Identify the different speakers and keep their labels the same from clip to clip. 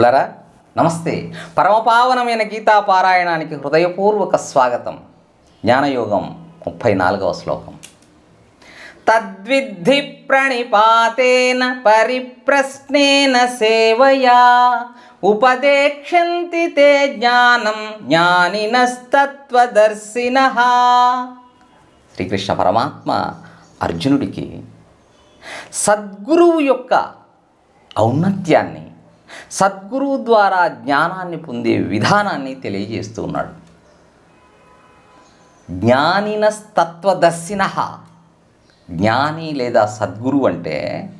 Speaker 1: మిత్రులరా నమస్తే. పరమపావనమైన గీతా పారాయణానికి హృదయపూర్వక స్వాగతం. జ్ఞానయోగం ముప్పై నాలుగవ శ్లోకం. తద్విద్ధి ప్రణిపాతేన పరిప్రశ్నేన సేవయా ఉపదేక్షంతి తే జ్ఞానం జ్ఞానినస్తత్వదర్శిన. శ్రీకృష్ణ పరమాత్మ అర్జునుడికి సద్గురువు యొక్క ఔన్నత్యాన్ని సద్గురువు ద్వారా జ్ఞానాన్ని పొందే విధానాన్ని తెలియజేస్తూ ఉన్నాడు. జ్ఞానినస్తత్వదర్శిన. జ్ఞాని లేదా సద్గురు అంటే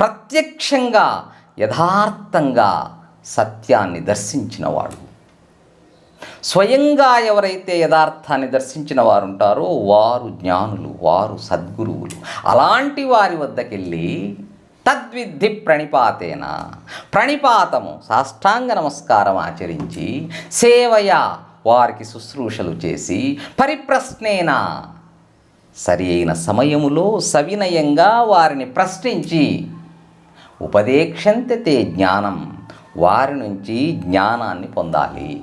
Speaker 1: ప్రత్యక్షంగా యథార్థంగా సత్యాన్ని దర్శించినవాడు. స్వయంగా ఎవరైతే యథార్థాన్ని దర్శించిన వారు ఉంటారో వారు జ్ఞానులు వారు సద్గురువులు. అలాంటి వారి వద్దకెళ్ళి తద్విద్ధి ప్రణిపాతేన. ప్రణిపాతము సాష్టాంగ నమస్కారం ఆచరించి సేవయ వారికి శుశ్రూషలు చేసి పరిప్రశ్నేన. సరి అయిన సమయములో సవినయంగా వారిని ప్రశ్నించి ఉపదేక్షంతతే జ్ఞానం వారి నుంచి జ్ఞానాన్ని పొందాలి.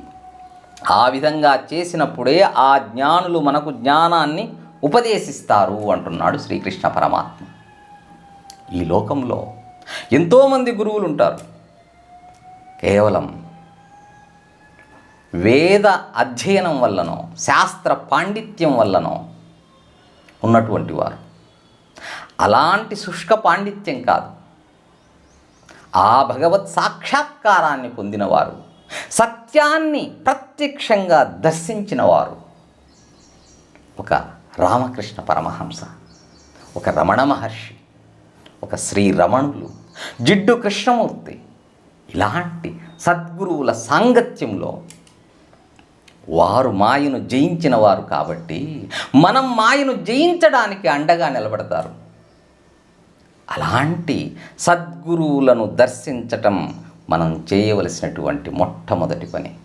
Speaker 1: ఆ విధంగా చేసినప్పుడే ఆ జ్ఞానులు మనకు జ్ఞానాన్ని ఉపదేశిస్తారు అంటున్నాడు శ్రీకృష్ణ పరమాత్మ. ఈ లోకంలో ఎంతోమంది గురువులు ఉంటారు కేవలం వేద అధ్యయనం వల్లనో శాస్త్ర పాండిత్యం వల్లనో ఉన్నటువంటి వారు. అలాంటి శుష్క పాండిత్యం కాదు. ఆ భగవత్ సాక్షాత్కారాన్ని పొందినవారు సత్యాన్ని ప్రత్యక్షంగా దర్శించినవారు ఒక రామకృష్ణ పరమహంస ఒక రమణ మహర్షి. ఒక శ్రీ రమణులు జిడ్డు కృష్ణమూర్తి ఇలాంటి సద్గురువుల సాంగత్యంలో వారు మాయను జయించిన వారు కాబట్టి మనం మాయను జయించడానికి అండగా నిలబడతారు. అలాంటి సద్గురువులను దర్శించటం మనం చేయవలసినటువంటి మొట్టమొదటి పని.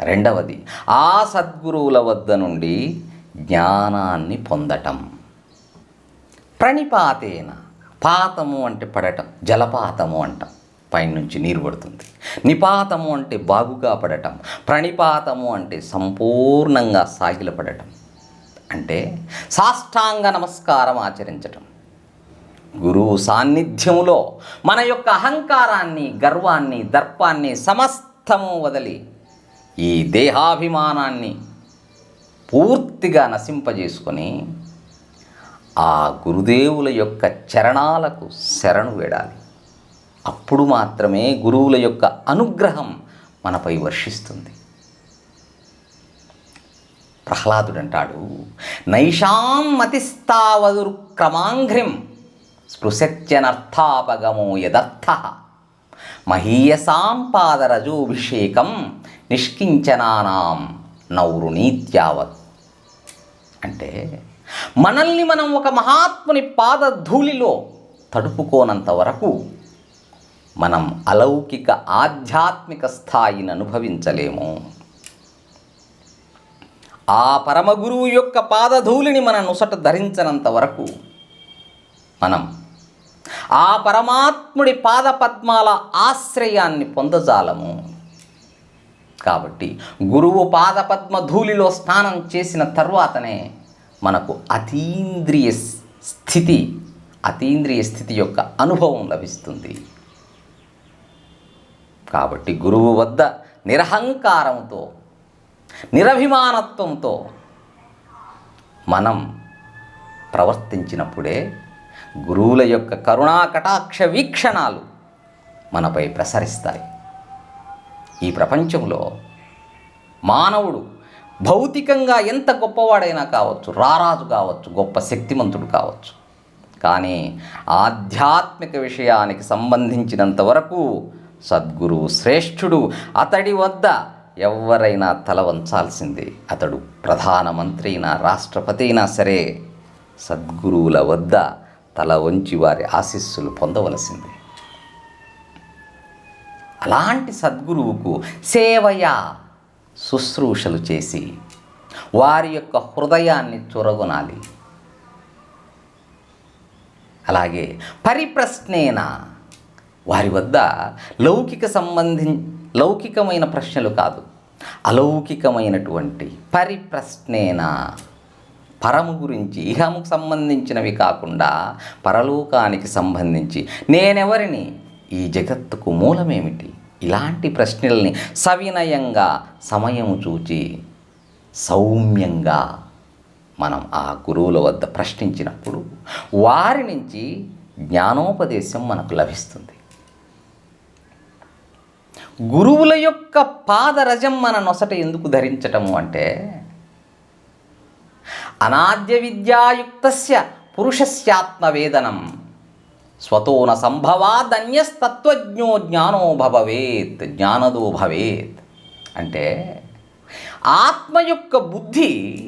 Speaker 1: రెండవది ఆ సద్గురువుల వద్ద నుండి జ్ఞానాన్ని పొందటం. ప్రణిపాతేన పాతము అంటే పడటం జలపాతము అంటాం. పైనుంచి నీరు పడుతుంది. నిపాతము అంటే బాగుగా పడటం ప్రణిపాతము అంటే సంపూర్ణంగా సాగిలపడటం అంటే సాష్టాంగ నమస్కారం ఆచరించటం. గురువు సాన్నిధ్యములో మన యొక్క అహంకారాన్ని గర్వాన్ని దర్పాన్ని సమస్తము వదిలి ఈ దేహాభిమానాన్ని పూర్తిగా నశింపజేసుకొని ఆ గురుదేవుల యొక్క చరణాలకు శరణు వేడాలి. అప్పుడు మాత్రమే గురువుల యొక్క అనుగ్రహం మనపై వర్షిస్తుంది. ప్రహ్లాదుడు అంటాడు నైషాం మతిస్తావదురు క్రమాంఘ్రిం స్పృశత్యనర్థాపగమో యదర్థ. మహీయసాం పాదరజోభిషేకం నిష్కించనానాం నౌరునీత్యావత్. అంటే మనల్ని మనం ఒక మహాత్ముని పాదధూళిలో తడుపుకోనంత వరకు మనం అలౌకిక ఆధ్యాత్మిక స్థాయిని అనుభవించలేము. ఆ పరమగురువు యొక్క పాదధూళిని మన నుసట ధరించనంత వరకు మనం ఆ పరమాత్ముడి పాదపద్మాల ఆశ్రయాన్ని పొందజాలము. కాబట్టి గురువు పాదపద్మ ధూళిలో స్నానం చేసిన తర్వాతనే మనకు అతీంద్రియ స్థితి అతీంద్రియ స్థితి యొక్క అనుభవం లభిస్తుంది. కాబట్టి గురువు వద్ద నిరహంకారంతో నిరభిమానత్వంతో మనం ప్రవర్తించినప్పుడే గురువుల యొక్క కరుణా కటాక్ష వీక్షణాలు మనపై ప్రసరిస్తాయి. ఈ ప్రపంచంలో మానవుడు భౌతికంగా ఎంత గొప్పవాడైనా కావచ్చు రారాజు కావచ్చు గొప్ప శక్తిమంతుడు కావచ్చు. కానీ ఆధ్యాత్మిక విషయానికి సంబంధించినంత వరకు సద్గురువు శ్రేష్ఠుడు అతడి వద్ద ఎవరైనా తల వంచాల్సిందే. అతడు ప్రధానమంత్రి అయినా రాష్ట్రపతి అయినా సరే సద్గురువుల వద్ద తల వంచి వారి ఆశీస్సులు పొందవలసిందే. అలాంటి సద్గురువుకు సేవయ శుశ్రూషలు చేసి వారి యొక్క హృదయాన్ని చొరగొనాలి. అలాగే పరిప్రశ్నేన వారి వద్ద లౌకిక సంబంధి లౌకికమైన ప్రశ్నలు కాదు. అలౌకికమైనటువంటి పరిప్రశ్నేన పరము గురించి ఇహముకు సంబంధించినవి కాకుండా పరలోకానికి సంబంధించి నేనెవరిని? ఈ జగత్తుకు మూలమేమిటి? ఇలాంటి ప్రశ్నల్ని సవినయంగా సమయం చూచి సౌమ్యంగా మనం ఆ గురువుల వద్ద ప్రశ్నించినప్పుడు వారి నుంచి జ్ఞానోపదేశం మనకు లభిస్తుంది. గురువుల యొక్క పాదరజం మన నొసట ఎందుకు ధరించటము అంటే అనాద్య విద్యాయుక్తస్య పురుషస్యాత్మవేదనం. స్వతోన సంభవాదన్యస్తత్వజ్ఞో జ్ఞానో భవేత్ జ్ఞానదో భవేత్. అంటే ఆత్మ యొక్క బుద్ధి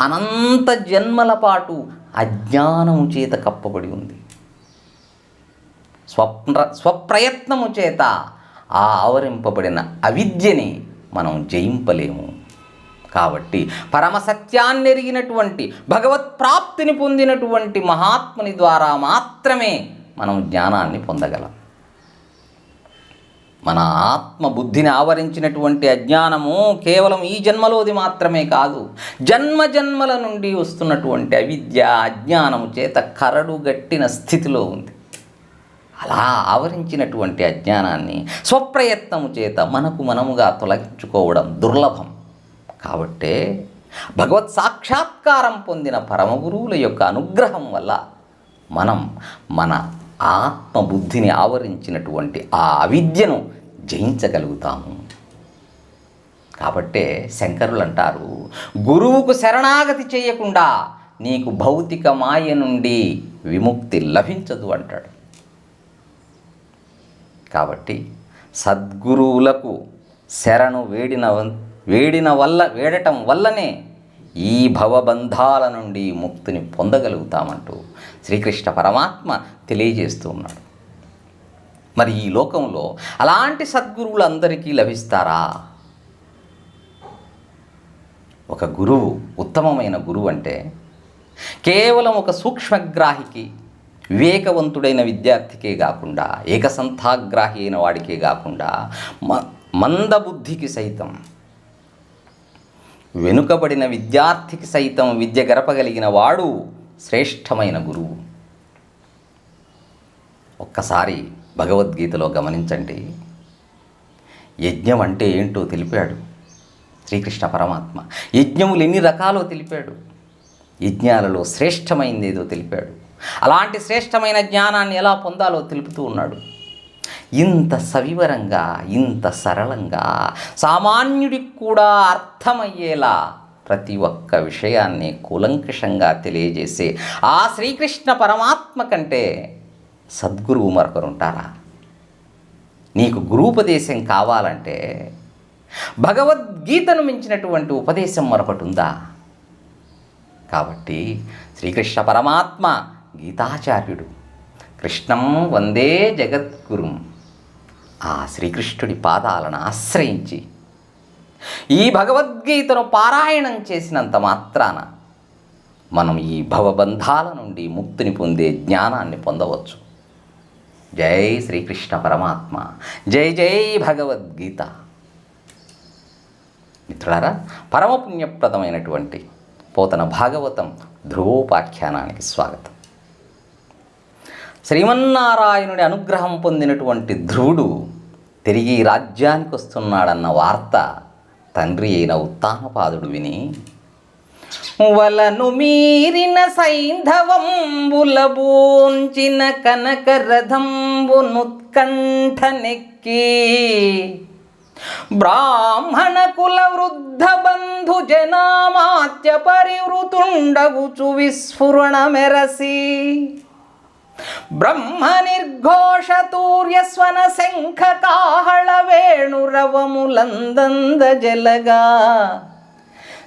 Speaker 1: అనంత జన్మల పాటు అజ్ఞానము చేత కప్పబడి ఉంది. స్వప్న స్వప్రయత్నము చేత ఆ ఆవరింపబడిన అవిద్యని మనం జయింపలేము. కాబట్టి పరమ సత్యాన్ని ఎరిగినటువంటి భగవత్ ప్రాప్తిని పొందినటువంటి మహాత్ముని ద్వారా మాత్రమే మనం జ్ఞానాన్ని పొందగలం. మన ఆత్మ బుద్ధిని ఆవరించినటువంటి అజ్ఞానము కేవలం ఈ జన్మలోది మాత్రమే కాదు జన్మ జన్మల నుండి వస్తున్నటువంటి అవిద్య అజ్ఞానము చేత కరడు గట్టిన స్థితిలో ఉంది. అలా ఆవరించినటువంటి అజ్ఞానాన్ని స్వప్రయత్నము చేత మనకు మనముగా తొలగించుకోవడం దుర్లభం. కాబట్టే భగవత్ సాక్షాత్కారం పొందిన పరమగురువుల యొక్క అనుగ్రహం వల్ల మనం మన ఆత్మబుద్ధిని ఆవరించినటువంటి ఆ అవిద్యను జయించగలుగుతాము. కాబట్టే శంకరులు అంటారు గురువుకు శరణాగతి చేయకుండా నీకు భౌతిక మాయ నుండి విముక్తి లభించదు అంటాడు. కాబట్టి సద్గురువులకు శరణు వేడిన వేడిన వల్ల వేడటం వల్లనే ఈ భవబంధాల నుండి ముక్తిని పొందగలుగుతామంటూ శ్రీకృష్ణ పరమాత్మ తెలియజేస్తూ ఉన్నాడు. మరి ఈ లోకంలో అలాంటి సద్గురువులు అందరికీ లభిస్తారా? ఒక గురువు ఉత్తమమైన గురువు అంటే కేవలం ఒక సూక్ష్మగ్రాహికి వివేకవంతుడైన విద్యార్థికే కాకుండా ఏకసంతాగ్రాహి అయిన వాడికే కాకుండా మ మందబుద్ధికి సైతం వెనుకబడిన విద్యార్థికి సైతం విద్య గరపగలిగిన వాడు శ్రేష్టమైన గురువు. ఒక్కసారి భగవద్గీతలో గమనించండి. యజ్ఞం అంటే ఏంటో తెలిపాడు శ్రీకృష్ణ పరమాత్మ. యజ్ఞములు ఎన్ని రకాలో తెలిపాడు? యజ్ఞాలలో శ్రేష్టమైంది ఏదో తెలిపాడు. అలాంటి శ్రేష్టమైన జ్ఞానాన్ని ఎలా పొందాలో తెలుపుతూ ఉన్నాడు. ఇంత సవివరంగా ఇంత సరళంగా సామాన్యుడికి కూడా అర్థమయ్యేలా ప్రతి ఒక్క విషయాన్ని కూలంకషంగా తెలియజేసే ఆ శ్రీకృష్ణ పరమాత్మ కంటే సద్గురువు మరొకరు ఉంటారా నీకు గురూపదేశం కావాలంటే భగవద్గీతను మించినటువంటి ఉపదేశం మరొకటి ఉందా కాబట్టి శ్రీకృష్ణ పరమాత్మ గీతాచార్యుడు. కృష్ణం వందే జగద్గురుం. ఆ శ్రీకృష్ణుడి పాదాలను ఆశ్రయించి ఈ భగవద్గీతను పారాయణం చేసినంత మాత్రాన మనం ఈ భవబంధాల నుండి ముక్తిని పొందే జ్ఞానాన్ని పొందవచ్చు. జై శ్రీకృష్ణ పరమాత్మ. జై జై భగవద్గీత. మిత్రులారా పరమపుణ్యప్రదమైనటువంటి పోతన భాగవతం ధ్రువోపాఖ్యానానికి స్వాగతం. శ్రీమన్నారాయణుడి అనుగ్రహం పొందినటువంటి ధ్రువుడు తిరిగి రాజ్యానికి వస్తున్నాడన్న వార్త తండ్రి అయిన ఉత్తానపాదుడు విని వలను మీరిన సైంధవంబులబూంచిన కనకరథంబునుత్కంఠనెక్కి బ్రాహ్మణ కుల వృద్ధ బంధు జనామాత్య పరివృతుండగుచు విస్ఫురణ మెరసి బ్రహ్మ నిర్ఘోష తూర్యస్వన శంఖ కాహళ వేణురవములందంద జలగా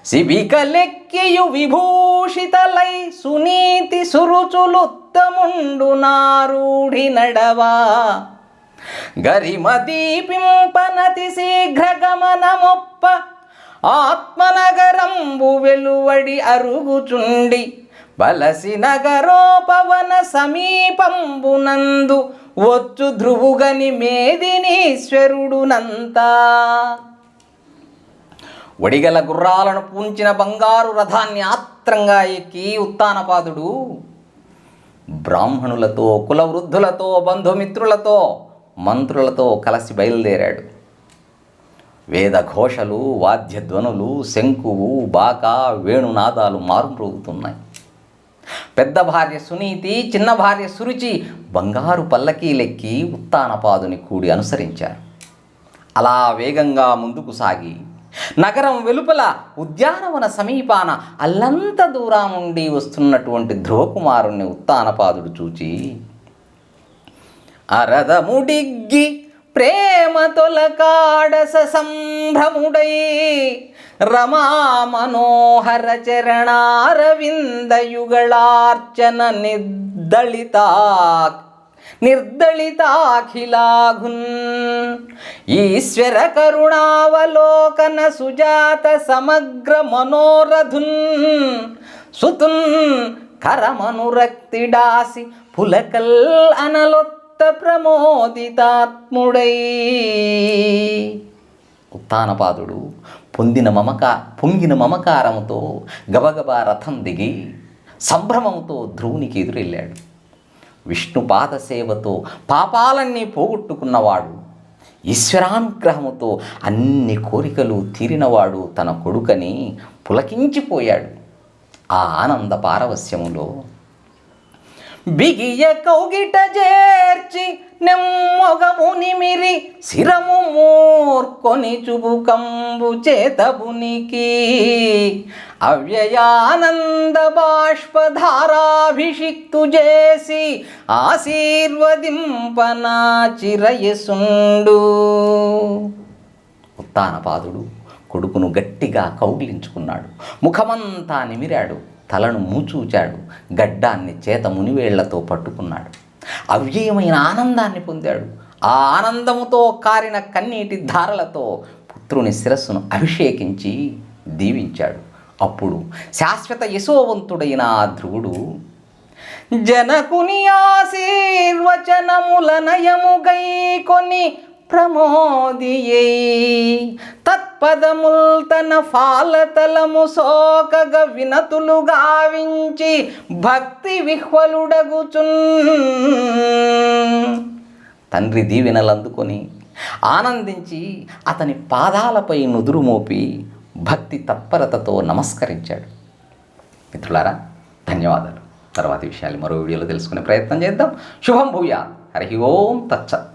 Speaker 1: శిబికలెక్కియు విభూషితలై సునీతి సురుచులుత్తముండు నారూఢి నడవా గరిమదీపింపనతి శీఘ్ర గమనమొప్ప ఆత్మనగరంబు వెలువడి అరుగుచుండి బలసి నగరోపవన సమీపంబునందు వచ్చు ధ్రువుగని మేదినీశ్వరుడునంతా ఒడిగల గుర్రాలను పూంచిన బంగారు రథాన్ని ఆత్రంగా ఎక్కి ఉత్తానపాదుడు. బ్రాహ్మణులతో కులవృద్ధులతో బంధుమిత్రులతో మంత్రులతో కలిసి బయలుదేరాడు. వేదఘోషలు వాద్యధ్వనులు శంకువు బాక వేణునాదాలు మారుమ్రోగుతున్నాయి. పెద్ద భార్య సునీతి చిన్న భార్య సురుచి బంగారు పల్లకీలెక్కి ఉత్తానపాదుని కూడి అనుసరించారు. అలా వేగంగా ముందుకు సాగి నగరం వెలుపల ఉద్యానవన సమీపాన అల్లంత దూరం నుండి వస్తున్నటువంటి ధ్రువకుమారుణ్ణి ఉత్తానపాదుడు చూచి అరదముడిగ్గి ప్రేమ తొలకాడస సంభ్రముడై రమా మనోహర చరణారవిందయుగళార్చన నిర్దళితా నిర్దళితాఖిలాఘున్. ఈశ్వర కరుణావలోకన సుజాత సమగ్ర మనోరధున్ సుతున్ కరమనురక్తిడాసి పులకల్ అనలొత్త ప్రమోదితాత్ముడై. ఉత్తానపాదుడు పొందిన మమకా పొంగిన మమకారముతో గబగబా రథం దిగి సంభ్రమంతో ధ్రువునికి ఎదురెళ్ళాడు. విష్ణు పాదసేవతో పాపాలన్నీ పోగొట్టుకున్నవాడు ఈశ్వరానుగ్రహముతో అన్ని కోరికలు తీరినవాడు తన కొడుకని పులకించిపోయాడు. ఆ ఆనంద పారవస్యములో బిగియ కౌగిట చేర్చి నెమ్మొగమునిమిరి శిరము మూర్కొని చుబుకంబు చేతబునికి అవ్యయానంద బాష్పధారాభిషిక్తు చేసి ఆశీర్వదింపనా చిరయసుండు. ఉత్తానపాదుడు కొడుకును గట్టిగా కౌగిలించుకున్నాడు. ముఖమంతా నిమిరాడు. తలను మూచూచాడు. గడ్డాన్ని చేత మునివేళ్ళతో పట్టుకున్నాడు. అవ్యయమైన ఆనందాన్ని పొందాడు. ఆ ఆనందముతో కారిన కన్నీటి ధారలతో పుత్రుని శిరస్సును అభిషేకించి దీవించాడు. అప్పుడు శాశ్వత యశోవంతుడైన ఆ ధ్రువుడు జనకుని ఆశీర్వచనముల నయముగై కొని ప్రమోదియై పదముల్ తన ఫాలతలము సోకగ వినతులు గావించి భక్తి విహ్వలుడగుచున్. తండ్రి దీవెనలు అందుకొని ఆనందించి అతని పాదాలపై నుదురు మోపి భక్తి తత్పరతతో నమస్కరించాడు. మిత్రులారా ధన్యవాదాలు. తర్వాతి విషయాలు మరో వీడియోలో తెలుసుకునే ప్రయత్నం చేద్దాం. శుభం భూయా హరి ఓం తచ్చత్